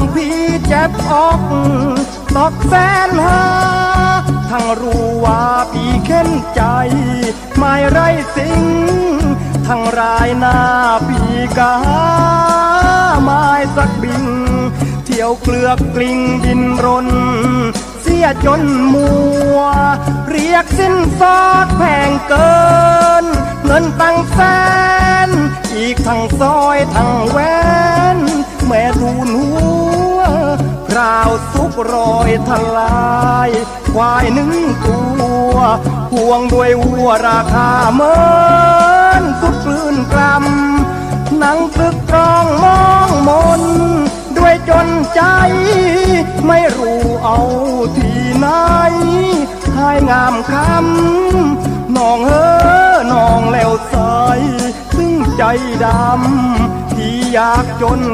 ำพี่เจ็บอกตอกแสนหาทั้งรู้ว่าพี่เข้นใจ ไม่ไรสิ่ง ทั้งรายหน้าพี่กาไม้สักบิงเที่ยวเกลือกกลิ่งดินรน เสียจนมัว เรียกสิ้นซอดแพงเกิน เงินตั้งแสน อีกทั้งซอยทั้งแวนแม่ทูนหัวคราวสุ กรอยทลายควายหนึ่งตัวห่วงด้วยวัวราคาเมินสุดกลืนกลำหนังตึกตรองมองมน ด้วยจนใจ ไม่รู้เอาที่ไหนให้งามคำน้องเออน้องแล้วใสถึงใจดำที่อยากจน